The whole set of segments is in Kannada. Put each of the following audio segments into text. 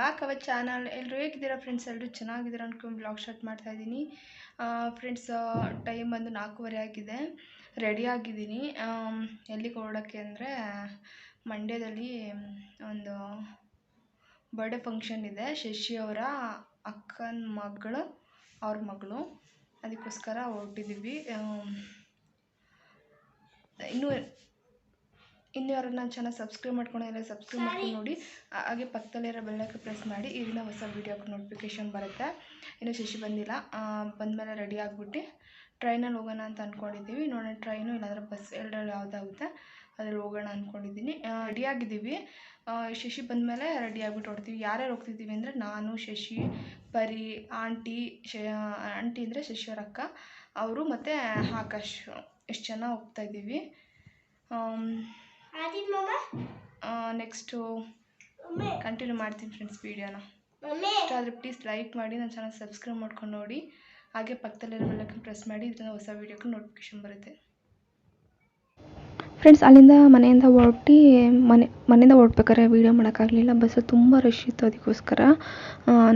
ಬ್ಯಾಕ್ ಅವರ್ ಚಾನಲ್ ಎಲ್ಲರೂ ಹೇಗಿದ್ದೀರಾ ಫ್ರೆಂಡ್ಸ್ ಎಲ್ಲರೂ ಚೆನ್ನಾಗಿದ್ದೀರಾ ಅಂದ್ಕೊಂಡು ಬ್ಲಾಗ್ ಸ್ಟಾರ್ಟ್ ಮಾಡ್ತಾ ಇದ್ದೀನಿ. ಫ್ರೆಂಡ್ಸ್ ಟೈಮ್ ಬಂದು ನಾಲ್ಕೂವರೆ ಆಗಿದೆ. ರೆಡಿ ಆಗಿದ್ದೀನಿ. ಎಲ್ಲಿಗೆ ಹೊರಡೋಕ್ಕೆ ಅಂದರೆ ಮಂಡ್ಯದಲ್ಲಿ ಒಂದು ಬರ್ಡೇ ಫಂಕ್ಷನ್ ಇದೆ. ಶಶಿ ಅವರ ಅಕ್ಕನ ಮಗಳು ಅವ್ರ ಮಗಳು. ಅದಕ್ಕೋಸ್ಕರ ಹೊರಟಿದ್ದೀವಿ. ಆಮ್, ಇನ್ನೂ ಯಾರು ನಾನು ಚೆನ್ನಾಗಿ ಸಬ್ಸ್ಕ್ರೈಬ್ ಮಾಡ್ಕೊಂಡಿಲ್ಲ ಸಬ್ಸ್ಕ್ರೈಬ್ ಮಾಡ್ಕೊಂಡು ನೋಡಿ. ಹಾಗೆ ಪಕ್ಕದಲ್ಲಿರೋ ಬೆಲ್ಲಕ್ಕೆ ಪ್ರೆಸ್ ಮಾಡಿ ಇದನ್ನ ಹೊಸ ವೀಡಿಯೋಗೆ ನೋಟಿಫಿಕೇಶನ್ ಬರುತ್ತೆ. ಇನ್ನು ಶಶಿ ಬಂದಿಲ್ಲ. ಬಂದಮೇಲೆ ರೆಡಿ ಆಗಿಬಿಟ್ಟು ಟ್ರೈನಲ್ಲಿ ಹೋಗೋಣ ಅಂತ ಅಂದ್ಕೊಂಡಿದ್ದೀವಿ ನೋಡೋಣ ಟ್ರೈನು ಇಲ್ಲಾಂದ್ರೆ ಬಸ್ ಎರಡರಲ್ಲಿ ಯಾವುದಾಗುತ್ತೆ. ಅದ್ರಲ್ಲಿ ಹೋಗೋಣ ಅಂದ್ಕೊಂಡಿದ್ದೀನಿ ರೆಡಿ ಆಗಿದ್ದೀವಿ. ಆ, ಶಶಿ ಬಂದಮೇಲೆ ರೆಡಿ ಆಗಿಬಿಟ್ಟು ಹೊಡ್ತೀವಿ ಯಾರ್ಯಾರು ಹೋಗ್ತಿದ್ದೀವಿ ಅಂದರೆ ನಾನು ಶಶಿ ಪರಿ ಆಂಟಿ ಶ ಆಂಟಿ ಅಂದರೆ ಶಶಿಯವರ ಅಕ್ಕ ಅವರು ಮತ್ತು ಆಕಾಶ್ ಎಷ್ಟು ಜನ ಹೋಗ್ತಾ ಇದ್ದೀವಿ. ನೆಕ್ಸ್ಟು ಕಂಟಿನ್ಯೂ ಮಾಡ್ತೀನಿ ಫ್ರೆಂಡ್ಸ್ ವೀಡಿಯೋನ ಇಷ್ಟ ಆದರೆ ಪ್ಲೀಸ್ ಲೈಕ್ ಮಾಡಿ ನನ್ನ ಚಾನಲ್ ಸಬ್ಸ್ಕ್ರೈಬ್ ಮಾಡ್ಕೊಂಡು ನೋಡಿ. ಹಾಗೆ ಪಕ್ಕದಲ್ಲಿರೋ ಬೆಲ್ಲಕ್ಕೆ ಪ್ರೆಸ್ ಮಾಡಿ ಇದರಿಂದ ಹೊಸ ವೀಡಿಯೋಕ್ಕೆ ನೋಟಿಫಿಕೇಶನ್ ಬರುತ್ತೆ. ಫ್ರೆಂಡ್ಸ್ ಅಲ್ಲಿಂದ ಮನೆಯಿಂದ ಹೊರಟಿ ಮನೆ ಮನೆಯಿಂದ ಹೊರಡ್ಬೇಕಾದ್ರೆ ವೀಡಿಯೋ ಮಾಡೋಕ್ಕಾಗಲಿಲ್ಲ. ಬಸ್ಸು ತುಂಬ ರಶ್ ಇತ್ತು ಅದಕ್ಕೋಸ್ಕರ.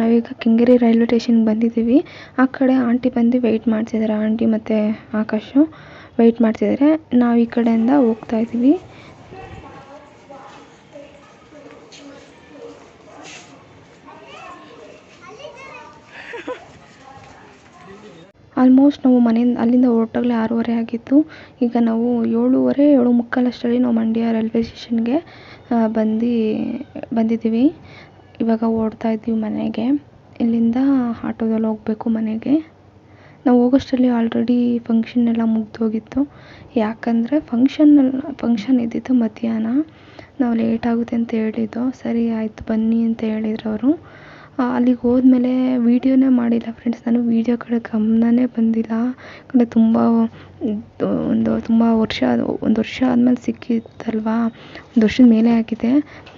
ನಾವೀಗ ಕೆಂಗೇರಿ ರೈಲ್ವೆ ಸ್ಟೇಷನ್ಗೆ ಬಂದಿದ್ದೀವಿ. ಆ ಕಡೆ ಆಂಟಿ ಬಂದು ವೆಯ್ಟ್ ಮಾಡ್ತಿದ್ದಾರೆ. ಆಂಟಿ ಮತ್ತು ಆಕಾಶು ವೆಯ್ಟ್ ಮಾಡ್ತಿದ್ದಾರೆ. ನಾವು ಈ ಕಡೆಯಿಂದ ಹೋಗ್ತಾ ಇದ್ದೀವಿ. ಆಲ್ಮೋಸ್ಟ್ ನಾವು ಮನೆಯಿಂದ, ಅಲ್ಲಿಂದ ಹೊರಟಾಗಲೇ ಆರೂವರೆ ಆಗಿತ್ತು. ಈಗ ನಾವು ಏಳೂವರೆ, ಏಳು ಮುಕ್ಕಾಲಷ್ಟರಲ್ಲಿ ನಾವು ಮಂಡ್ಯ ರೈಲ್ವೆ ಸ್ಟೇಷನ್ಗೆ ಬಂದು, ಬಂದಿದ್ದೀವಿ. ಇವಾಗ ಓಡ್ತಾ ಇದ್ದೀವಿ ಮನೆಗೆ. ಇಲ್ಲಿಂದ ಆಟೋದಲ್ಲಿ ಹೋಗಬೇಕು ಮನೆಗೆ. ನಾವು ಹೋಗೋಷ್ಟರಲ್ಲಿ ಆಲ್ರೆಡಿ ಫಂಕ್ಷನ್ ಎಲ್ಲ ಮುಗಿದೋಗಿತ್ತು ಯಾಕಂದರೆ ಫಂಕ್ಷನಲ್ಲಿ ಫಂಕ್ಷನ್ ಇದ್ದಿದ್ದು ಮಧ್ಯಾಹ್ನ. ನಾವು ಲೇಟ್ ಆಗುತ್ತೆ ಅಂತ ಹೇಳಿದ್ದು. ಸರಿ, ಆಯಿತು, ಬನ್ನಿ ಅಂತ ಹೇಳಿದ್ರು ಅವರು. ಅಲ್ಲಿಗೆ ಹೋದ್ಮೇಲೆ ವೀಡಿಯೋನೇ ಮಾಡಿಲ್ಲ ಫ್ರೆಂಡ್ಸ್ ನಾನು ವೀಡಿಯೋ ಕಡೆ ಗಮನನೇ ಬಂದಿಲ್ಲ. ಯಾಕಂದರೆ ತುಂಬ ಒಂದು ತುಂಬ ವರ್ಷ ಒಂದು ವರ್ಷ ಆದಮೇಲೆ ಸಿಕ್ಕಿತ್ತಲ್ವಾ? ಒಂದು ವರ್ಷದ ಮೇಲೆ ಆಗಿದೆ.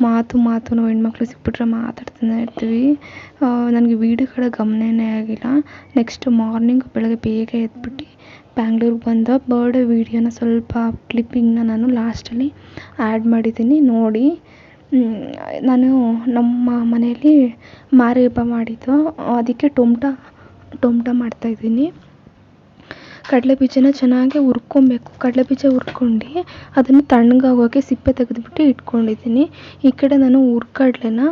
ಮಾತು ಮಾತು ನಾವು ಹೆಣ್ಮಕ್ಳು ಸಿಕ್ಬಿಟ್ರೆ ಮಾತಾಡ್ತಾನೆ ಇರ್ತೀವಿ. ನನಗೆ ವೀಡಿಯೋ ಕಡೆ ಗಮನನೇ ಆಗಿಲ್ಲ. ನೆಕ್ಸ್ಟ್ ಮಾರ್ನಿಂಗ್ ಬೆಳಗ್ಗೆ ಬೇಗ ಎದ್ಬಿಟ್ಟು ಬ್ಯಾಂಗ್ಳೂರಿಗೆ ಬಂದ ಬರ್ಡೇ ವೀಡಿಯೋನ ಸ್ವಲ್ಪ ಕ್ಲಿಪ್ಪಿಂಗ್ನ ನಾನು ಲಾಸ್ಟಲ್ಲಿ ಆ್ಯಡ್ ಮಾಡಿದ್ದೀನಿ. ನೋಡಿ. ನಾನು ನಮ್ಮ ಮನೆಯಲ್ಲಿ ಮಾರಿ ಹಬ್ಬ ಮಾಡಿದ್ದು. ಅದಕ್ಕೆ ಟೊಮಟ, ಟೊಮ್ಟ ಮಾಡ್ತಾಯಿದ್ದೀನಿ ಕಡಲೆ ಬೀಜನ ಚೆನ್ನಾಗಿ ಹುರ್ಕೊಬೇಕು. ಕಡಲೆ ಬೀಜ ಹುರ್ಕೊಂಡು ಅದನ್ನು ತಣ್ಣಗಾಗೋಕ್ಕೆ ಸಿಪ್ಪೆ ತೆಗೆದುಬಿಟ್ಟು ಇಟ್ಕೊಂಡಿದ್ದೀನಿ. ಈ ಕಡೆ ನಾನು ಹುರ್ಕಡ್ಲೆನ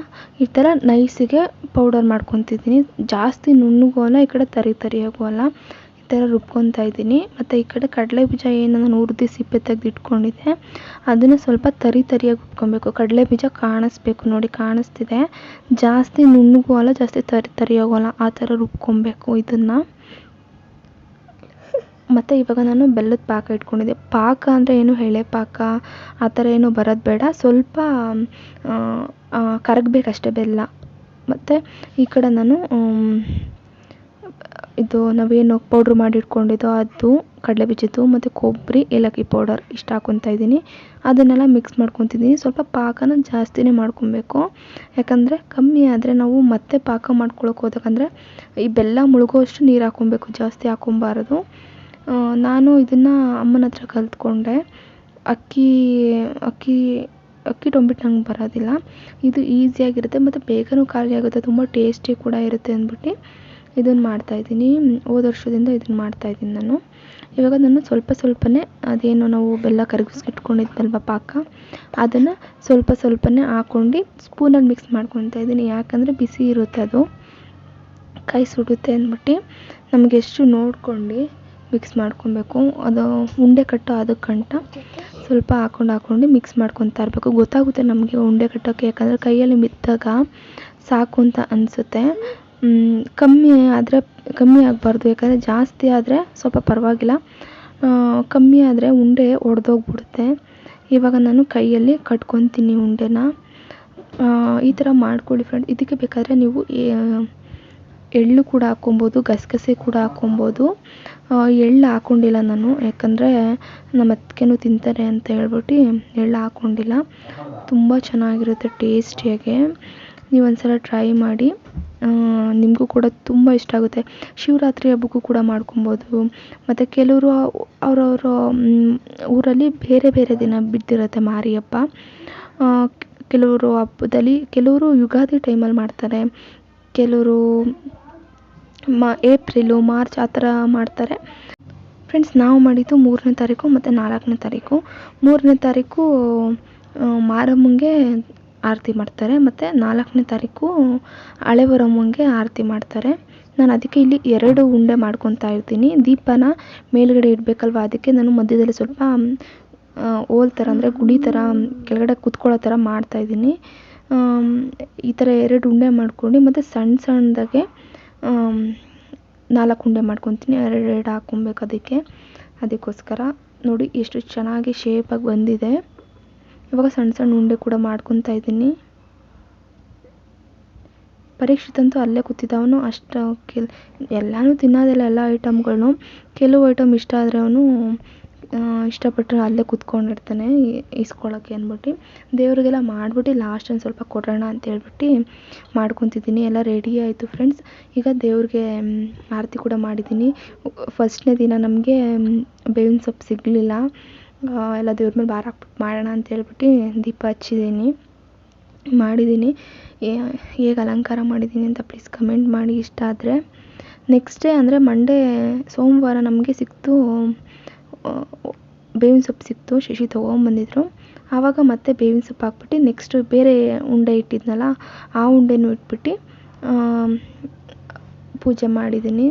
ಈ ಥರ ನೈಸಿಗೆ ಪೌಡರ್ ಮಾಡ್ಕೊತಿದ್ದೀನಿ. ಜಾಸ್ತಿ ನುಣ್ಣಗೂ ಅಲ್ಲ ಈ ಕಡೆ ತರಿ ತರಿಯಾಗೂ ಅಲ್ಲ ಈ ಥರ ರುಬ್ಕೊತಾ ಇದ್ದೀನಿ. ಮತ್ತು ಈ ಕಡೆ ಕಡಲೆ ಬೀಜ ಏನು ನಾನು ಹುರ್ದು ಸಿಪ್ಪೆ ತೆಗ್ದು ಇಟ್ಕೊಂಡಿದ್ದೆ ಅದನ್ನು ಸ್ವಲ್ಪ ತರಿ ತರಿಯಾಗಿ ರುಬ್ಕೊಬೇಕು ಕಡಲೆ ಬೀಜ ಕಾಣಿಸ್ಬೇಕು ನೋಡಿ, ಕಾಣಿಸ್ತಿದೆ. ಜಾಸ್ತಿ ನುಣ್ಣಗೂ ಅಲ್ಲ, ಜಾಸ್ತಿ ತರಿ ತರಿಯಾಗೂ ಅಲ್ಲ, ಆ ಥರ ರುಬ್ಕೊಬೇಕು ಇದನ್ನು. ಮತ್ತು ಇವಾಗ ನಾನು ಬೆಲ್ಲದ ಪಾಕ ಇಟ್ಕೊಂಡಿದ್ದೆ. ಪಾಕ ಅಂದರೆ ಏನು, ಎಳೆ ಪಾಕ, ಆ ಥರ ಏನು ಬರೋದು ಬೇಡ. ಸ್ವಲ್ಪ ಕರಗಬೇಕಷ್ಟೆ ಬೆಲ್ಲ. ಮತ್ತು ಈ ಕಡೆ ನಾನು ಇದು ನಾವೇನು ಪೌಡ್ರ್ ಮಾಡಿ ಇಟ್ಕೊಂಡಿದ್ದೋ ಅದು ಕಡಲೆ ಬೀಜದ್ದು ಮತ್ತು ಕೊಬ್ಬರಿ, ಏಲಕ್ಕಿ ಪೌಡರ್ ಇಷ್ಟು ಹಾಕ್ಕೊತಾ ಇದ್ದೀನಿ. ಅದನ್ನೆಲ್ಲ ಮಿಕ್ಸ್ ಮಾಡ್ಕೊತಿದ್ದೀನಿ. ಸ್ವಲ್ಪ ಪಾಕನ ಜಾಸ್ತಿನೇ ಮಾಡ್ಕೊಬೇಕು. ಯಾಕಂದರೆ ಕಮ್ಮಿ ಆದರೆ ನಾವು ಮತ್ತೆ ಪಾಕ ಮಾಡ್ಕೊಳ್ಳೋಕೆ ಹೋದಕ್ಕಂದ್ರೆ ಈ ಬೆಲ್ಲ ಮುಳುಗೋವಷ್ಟು ನೀರು ಹಾಕ್ಕೊಬೇಕು ಜಾಸ್ತಿ ಹಾಕ್ಕೊಬಾರ್ದು ನಾನು ಇದನ್ನು ಅಮ್ಮನ ಹತ್ರ ಕಲಿತ್ಕೊಂಡೆ. ಅಕ್ಕಿ ಅಕ್ಕಿ ಅಕ್ಕಿ ಟೊಂಬಿಟ್ಟು ನಂಗೆ ಬರೋದಿಲ್ಲ. ಇದು ಈಸಿಯಾಗಿರುತ್ತೆ ಮತ್ತು ಬೇಗನೂ ಖಾಲಿ ಆಗುತ್ತೆ ತುಂಬ ಟೇಸ್ಟಿ ಕೂಡ ಇರುತ್ತೆ ಅಂದ್ಬಿಟ್ಟು. ಇದನ್ನು ಮಾಡ್ತಾಯಿದ್ದೀನಿ ಹೋದ ವರ್ಷದಿಂದ ಇದನ್ನು ಮಾಡ್ತಾಯಿದ್ದೀನಿ ನಾನು. ಇವಾಗ ನಾನು ಸ್ವಲ್ಪ ಸ್ವಲ್ಪನೇ ಅದೇನು ನಾವು ಬೆಲ್ಲ ಕರಗಿಸ್ಕಿಟ್ಕೊಂಡಿದ್ನಲ್ವ ಪಾಕ? ಅದನ್ನು ಸ್ವಲ್ಪ ಸ್ವಲ್ಪನೇ ಹಾಕ್ಕೊಂಡು ಸ್ಪೂನಲ್ಲಿ ಮಿಕ್ಸ್ ಇದ್ದೀನಿ. ಯಾಕಂದರೆ ಬಿಸಿ ಇರುತ್ತೆ ಅದು. ಕೈ ಸುಡುತ್ತೆ ಅಂದ್ಬಿಟ್ಟು ನಮಗೆ ಎಷ್ಟು ನೋಡ್ಕೊಂಡು ಮಿಕ್ಸ್ ಮಾಡ್ಕೊಬೇಕು. ಅದು ಉಂಡೆ ಕಟ್ಟೋ ಅದಕ್ಕಂಟ ಸ್ವಲ್ಪ ಹಾಕೊಂಡು ಹಾಕೊಂಡು ಮಿಕ್ಸ್ ಮಾಡ್ಕೊತಾ ಇರಬೇಕು. ಗೊತ್ತಾಗುತ್ತೆ ನಮಗೆ ಉಂಡೆ ಕಟ್ಟೋಕ್ಕೆ ಯಾಕಂದರೆ ಕೈಯಲ್ಲಿ ಮಿತ್ತಾಗ ಸಾಕು ಅಂತ ಅನಿಸುತ್ತೆ. ಕಮ್ಮಿ ಆದರೆ, ಕಮ್ಮಿ ಆಗಬಾರ್ದು. ಯಾಕಂದರೆ ಜಾಸ್ತಿ ಆದರೆ ಸ್ವಲ್ಪ ಪರವಾಗಿಲ್ಲ. ಕಮ್ಮಿ ಆದರೆ ಉಂಡೆ ಒಡೆದೋಗ್ಬಿಡುತ್ತೆ. ಇವಾಗ ನಾನು ಕೈಯಲ್ಲಿ ಕಟ್ಕೊತೀನಿ ಉಂಡೆನ. ಈ ಥರ ಮಾಡ್ಕೊಳ್ಳಿ ಫ್ರೆಂಡ್ ಇದಕ್ಕೆ ಬೇಕಾದರೆ ನೀವು ಎಳ್ಳು ಕೂಡ ಹಾಕ್ಕೊಬೋದು, ಗಸಗಸೆ ಕೂಡ ಹಾಕ್ಕೊಬೋದು. ಎಳ್ಳು ಹಾಕ್ಕೊಂಡಿಲ್ಲ ನಾನು. ಯಾಕಂದರೆ ನಮ್ಮ ಅತ್ತಿಗೆನೂ ತಿಂತಾರೆ ಅಂತ ಹೇಳ್ಬಿಟ್ಟು ಎಳ್ಳು ಹಾಕ್ಕೊಂಡಿಲ್ಲ. ತುಂಬ ಚೆನ್ನಾಗಿರುತ್ತೆ, ಟೇಸ್ಟಿಯಾಗೆ. ನೀವು ಒಂದ್ಸಲ ಟ್ರೈ ಮಾಡಿ. ನಿಮಗೂ ಕೂಡ ತುಂಬ ಇಷ್ಟ ಆಗುತ್ತೆ. ಶಿವರಾತ್ರಿ ಹಬ್ಬಕ್ಕೂ ಕೂಡ ಮಾಡ್ಕೊಬೋದು. ಮತ್ತು ಕೆಲವರು ಅವರವ್ರ ಊರಲ್ಲಿ ಬೇರೆ ಬೇರೆ ದಿನ ಬಿದ್ದಿರುತ್ತೆ ಮಾರಿ ಹಬ್ಬ. ಕೆಲವರು ಹಬ್ಬದಲ್ಲಿ, ಕೆಲವರು ಯುಗಾದಿ ಟೈಮಲ್ಲಿ ಮಾಡ್ತಾರೆ. ಕೆಲವರು ಮ, ಏಪ್ರಿಲು, ಮಾರ್ಚ್ ಆ ಥರ ಮಾಡ್ತಾರೆ. ಫ್ರೆಂಡ್ಸ್, ನಾವು ಮಾಡಿದ್ದು ಮೂರನೇ ತಾರೀಕು ಮತ್ತು ನಾಲ್ಕನೇ ತಾರೀಕು. ಮೂರನೇ ತಾರೀಕು ಮಾರಮ್ಮನಿಗೆ ಆರತಿ ಮಾಡ್ತಾರೆ. ಮತ್ತು ನಾಲ್ಕನೇ ತಾರೀಕು ಹಳೆಬರಮ್ಮಂಗೆ ಆರತಿ ಮಾಡ್ತಾರೆ. ನಾನು ಅದಕ್ಕೆ ಇಲ್ಲಿ ಎರಡು ಉಂಡೆ ಮಾಡ್ಕೊತಾ ಇರ್ತೀನಿ. ದೀಪನ ಮೇಲ್ಗಡೆ ಇಡಬೇಕಲ್ವ? ಅದಕ್ಕೆ ನಾನು ಮಧ್ಯದಲ್ಲಿ ಸ್ವಲ್ಪ ಹೋಲ್ ಥರ ಅಂದರೆ ಗುಡಿ ಥರ ಕೆಳಗಡೆ ಕುತ್ಕೊಳ್ಳೋ ಥರ ಮಾಡ್ತಾಯಿದ್ದೀನಿ ಈ ಥರ ಎರಡು ಉಂಡೆ ಮಾಡ್ಕೊಂಡು, ಮತ್ತು ಸಣ್ಣ ಸಣ್ಣದಾಗೆ ನಾಲ್ಕು ಉಂಡೆ ಮಾಡ್ಕೊತೀನಿ. ಎರಡೆರಡು ಎರಡು ಹಾಕ್ಕೊಬೇಕು ಅದಕ್ಕೆ. ಅದಕ್ಕೋಸ್ಕರ ನೋಡಿ ಎಷ್ಟು ಚೆನ್ನಾಗಿ ಶೇಪಾಗಿ ಬಂದಿದೆ. ಇವಾಗ ಸಣ್ಣ ಸಣ್ಣ ಉಂಡೆ ಕೂಡ ಮಾಡ್ಕೊತಾ ಇದ್ದೀನಿ. ಪರೀಕ್ಷಿತ್ ಅಂತೂ ಅಲ್ಲೇ ಕೂತಿದ್ದವನು, ಅಷ್ಟು ಕೆಲ್, ಎಲ್ಲನೂ ತಿನ್ನೋದಿಲ್ಲ ಎಲ್ಲ ಐಟಮ್ಗಳನ್ನು. ಕೆಲವು ಐಟಮ್ ಇಷ್ಟ ಆದರೆ ಅವನು ಇಷ್ಟಪಟ್ಟರೆ ಅಲ್ಲೇ ಕೂತ್ಕೊಂಡಿರ್ತಾನೆ ಇಸ್ಕೊಳ್ಳೋಕ್ಕೆ ಅಂದ್ಬಿಟ್ಟು. ದೇವರಿಗೆಲ್ಲ ಮಾಡಿಬಿಟ್ಟು ಲಾಸ್ಟ್ ಒಂದು ಸ್ವಲ್ಪ ಕೊಡೋಣ ಅಂತ ಹೇಳ್ಬಿಟ್ಟು ಮಾಡ್ಕೊತಿದ್ದೀನಿ. ಎಲ್ಲ ರೆಡಿ ಆಯಿತು ಫ್ರೆಂಡ್ಸ್ ಈಗ ದೇವ್ರಿಗೆ ಆರತಿ ಕೂಡ ಮಾಡಿದ್ದೀನಿ. ಫಸ್ಟ್ನೇ ದಿನ ನಮಗೆ ಬೇವಿನ ಸೊಪ್ಪು ಸಿಗಲಿಲ್ಲ. ಎಲ್ಲ ದೇವ್ರ ಮೇಲೆ ಭಾರ ಹಾಕ್ಬಿಟ್ಟು ಮಾಡೋಣ ಅಂತ ಹೇಳ್ಬಿಟ್ಟು ದೀಪ ಹಚ್ಚಿದ್ದೀನಿ. ಮಾಡಿದ್ದೀನಿ. ಹೇಗೆ ಅಲಂಕಾರ ಮಾಡಿದ್ದೀನಿ ಅಂತ ಪ್ಲೀಸ್ ಕಮೆಂಟ್ ಮಾಡಿ ಇಷ್ಟ ಆದರೆ. ನೆಕ್ಸ್ಟ್ ಡೇ ಅಂದರೆ ಮಂಡೇ ಸೋಮವಾರ ನಮಗೆ ಸಿಕ್ತು ಬೇವಿನ ಸೊಪ್ಪು ಸಿಕ್ತು. ಶಶಿ ತೊಗೊಂಬಂದಿದ್ರು. ಆವಾಗ ಮತ್ತೆ ಬೇವಿನ ಸೊಪ್ಪು ಹಾಕ್ಬಿಟ್ಟು ನೆಕ್ಸ್ಟ್ ಬೇರೆ ಉಂಡೆ ಇಟ್ಟಿದ್ನಲ್ಲ, ಆ ಉಂಡೆನೂ ಇಟ್ಬಿಟ್ಟು ಪೂಜೆ ಮಾಡಿದ್ದೀನಿ.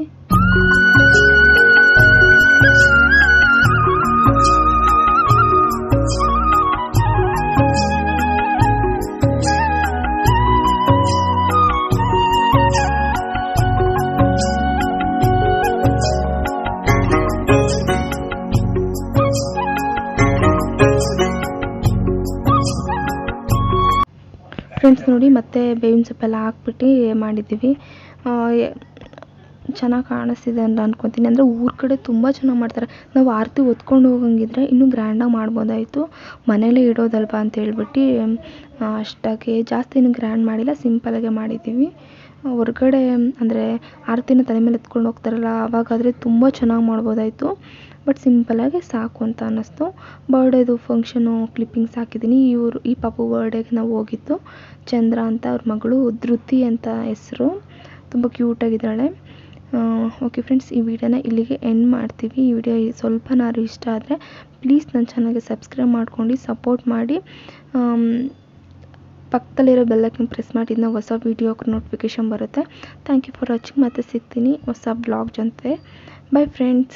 ನೋಡಿ ಮತ್ತೆ ಬೇವಿನ ಸೊಪ್ಪೆಲ್ಲ ಹಾಕ್ಬಿಟ್ಟು ಮಾಡಿದ್ದೀವಿ. ಚೆನ್ನಾಗಿ ಕಾಣಿಸ್ತಿದೆ ಅಂತ ಅನ್ಕೊತೀನಿ. ಅಂದರೆ ಊರ ಕಡೆ ತುಂಬ ಚೆನ್ನಾಗಿ ಮಾಡ್ತಾರೆ. ನಾವು ಆರತಿ ಹೊತ್ಕೊಂಡು ಹೋಗಂಗಿದ್ರೆ ಇನ್ನೂ ಗ್ರ್ಯಾಂಡಾಗಿ ಮಾಡ್ಬೋದಾಯಿತು. ಮನೆಯಲ್ಲೇ ಇಡೋದಲ್ವಾ ಅಂತ ಹೇಳ್ಬಿಟ್ಟು ಅಷ್ಟಾಗಿ ಜಾಸ್ತಿ ಏನು ಗ್ರ್ಯಾಂಡ್ ಮಾಡಿಲ್ಲ ಸಿಂಪಲಾಗೆ ಮಾಡಿದ್ದೀವಿ. ಹೊರ್ಗಡೆ, ಅಂದರೆ ಆರತಿನ ತಲೆ ಮೇಲೆ ಎತ್ಕೊಂಡು ಹೋಗ್ತಾರಲ್ಲ ಆವಾಗಾದರೆ ತುಂಬ ಚೆನ್ನಾಗಿ ಮಾಡ್ಬೋದಾಯಿತು. ಬಟ್ ಸಿಂಪಲಾಗಿ ಸಾಕು ಅಂತ ಅನ್ನಿಸ್ತು. ಬರ್ಡೇದು ಫಂಕ್ಷನು, ಕ್ಲಿಪ್ಪಿಂಗ್ಸ್ ಹಾಕಿದ್ದೀನಿ. ಇವರು, ಈ ಪಾಪು ಬರ್ಡೇಗೆ ನಾವು ಹೋಗಿದ್ದು ಚಂದ್ರ ಅಂತ ಅವ್ರ ಮಗಳು ಧೃತಿ ಅಂತ ಹೆಸರು. ತುಂಬ ಕ್ಯೂಟಾಗಿದ್ದಾಳೆ ಓಕೆ ಫ್ರೆಂಡ್ಸ್ ಈ ವಿಡಿಯೋನ ಇಲ್ಲಿಗೆ ಎಂಡ್ ಮಾಡ್ತೀವಿ. ಈ ವಿಡಿಯೋ ಸ್ವಲ್ಪನಾದ್ರೂ ಇಷ್ಟ ಆದರೆ ಪ್ಲೀಸ್ ನನ್ನ ಚಾನಲ್ಗೆ ಸಬ್ಸ್ಕ್ರೈಬ್ ಮಾಡ್ಕೊಂಡು ಸಪೋರ್ಟ್ ಮಾಡಿ. ಪಕ್ಕದಲ್ಲಿರೋ ಬೆಲ್ಲೈಕನ್ ಪ್ರೆಸ್ ಮಾಡಿದ್ನ ಹೊಸ ವೀಡಿಯೋ ನೋಟಿಫಿಕೇಷನ್ ಬರುತ್ತೆ. ಥ್ಯಾಂಕ್ ಯು ಫಾರ್ ವಾಚಿಂಗ್ ಮತ್ತೆ ಸಿಗ್ತೀನಿ ಹೊಸ ಬ್ಲಾಗ್ ಜೊತೆ. By friends